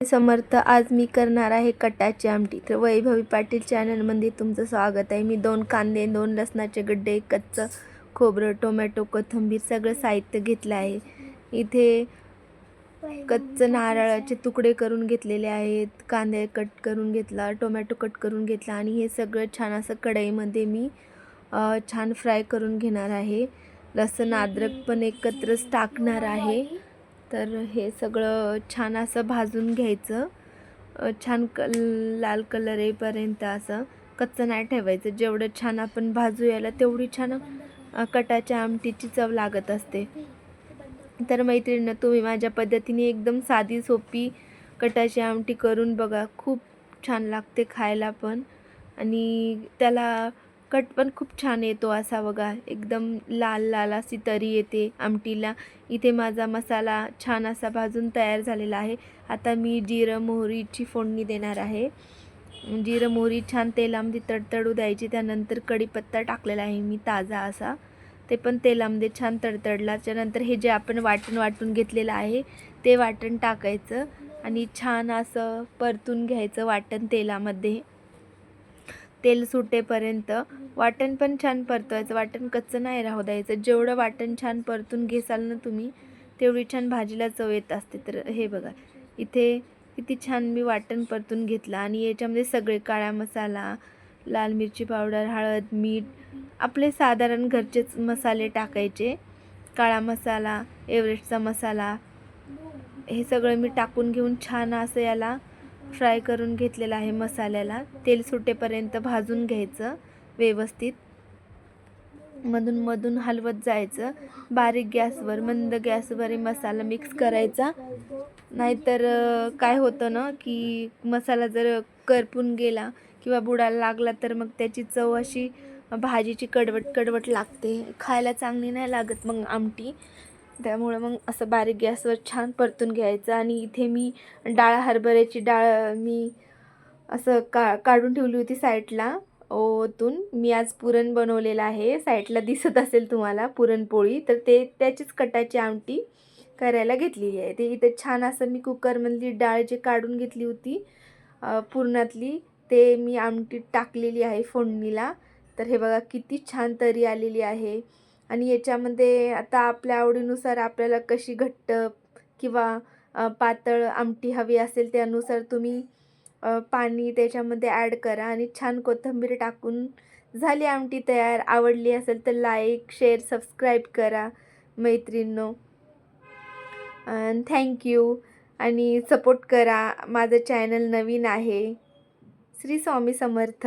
समर्थ आज मी करणार आहे कटाची आमटी. तर वैभवी पाटील चॅनलमध्ये तुमचं स्वागत आहे. मी दोन कांदे दोन लसणाचे गड्डे कच्चं खोबरं टोमॅटो कोथिंबीर सगळं साहित्य घेतलं आहे. इथे कच्चं नारळाचे तुकडे करून घेतलेले आहेत. कांदे कट करून घेतला टोमॅटो कट करून घेतला आणि हे सगळं छान असं कढईमध्ये मी छान फ्राय करून घेणार आहे. लसण अद्रक पण एकत्रच टाकणार आहे. तर हे सगळं छान असं भाजून घ्यायचं. छान क लाल कलर येईपर्यंत असं कच्चं नाही ठेवायचं. जेवढं छान आपण भाजू यायला तेवढी छान कटाच्या आमटीची चव लागत असते. तर मैत्रिणीनं तुम्ही माझ्या पद्धतीने एकदम साधी सोपी कटाची आमटी करून बघा. खूप छान लागते खायला पण. आणि त्याला कट पण खूप छान येतो असा बघा. एकदम लाल लाल अशी तरी येते आमटीला. इथे माझा मसाला छान असा भाजून तयार झालेला आहे. आता मी जिरं मोहरीची फोडणी देणार आहे. जिरं मोहरी छान तेलामध्ये तडतडू द्यायची. त्यानंतर कढीपत्ता टाकलेला आहे मी ताजा असा. ते पण तेलामध्ये छान तडतडला त्यानंतर हे जे आपण वाटण वाटून घेतलेलं आहे ते वाटण टाकायचं. आणि छान असं परतून घ्यायचं वाटण तेलामध्ये. तेल सुटेपर्यंत वाटण पण छान परतवायचं. वाटण कच्चं नाही राहू द्यायचं. जेवढं वाटण छान परतून घेसाल ना तुम्ही तेवढी छान भाजीला चव येत असते. तर हे बघा इथे किती छान मी वाटण परतून घेतलं. आणि याच्यामध्ये सगळे काळा मसाला लाल मिरची पावडर हळद मीठ आपले साधारण घरचेच मसाले टाकायचे. काळा मसाला एव्हरेस्टचा मसाला हे सगळं मी टाकून घेऊन छान असं याला फ्राय करून घेतलेला आहे मसाल्याला. तेल सुटेपर्यंत भाजून घ्यायचं व्यवस्थित. मधून मधून हलवत जायचं. बारीक गॅसवर मंद गॅसवर हे मसाला मिक्स करायचा. नाहीतर काय होतं ना की मसाला जर करपून गेला किंवा बुडायला लागला तर मग त्याची चव अशी भाजीची कडवट कडवट लागते. खायला चांगली नाही लागत मग आमटी. त्यामुळं मग असं बारीक गॅसवर छान परतून घ्यायचं आणि इथे मी डाळ हरभऱ्याची डाळ मी असं का काढून ठेवली होती साईडला. ओतून मी आज पुरण बनवलेलं आहे. साईडला दिसत असेल तुम्हाला पुरणपोळी तर ते त्याचीच कटाची आमटी करायला घेतलेली आहे. ते इथे छान असं मी कुकरमधली डाळ जे काढून घेतली होती पुरणातली ते मी आमटी टाकलेली आहे फोडणीला. तर हे बघा किती छान तरी आलेली आहे. आणि याच्यामध्ये आता आपल्या आवडीनुसार आपल्याला कशी घट्ट किंवा पातळ आमटी हवी असेल त्यानुसार तुम्ही पाणी त्याच्यामध्ये ॲड करा आणि छान कोथिंबीर टाकून झाली आमटी तयार. आवडली असेल तर लाईक शेअर सबस्क्राईब करा मैत्रिणींनो. थँक्यू आणि सपोर्ट करा. माझं चॅनल नवीन आहे. श्री स्वामी समर्थ.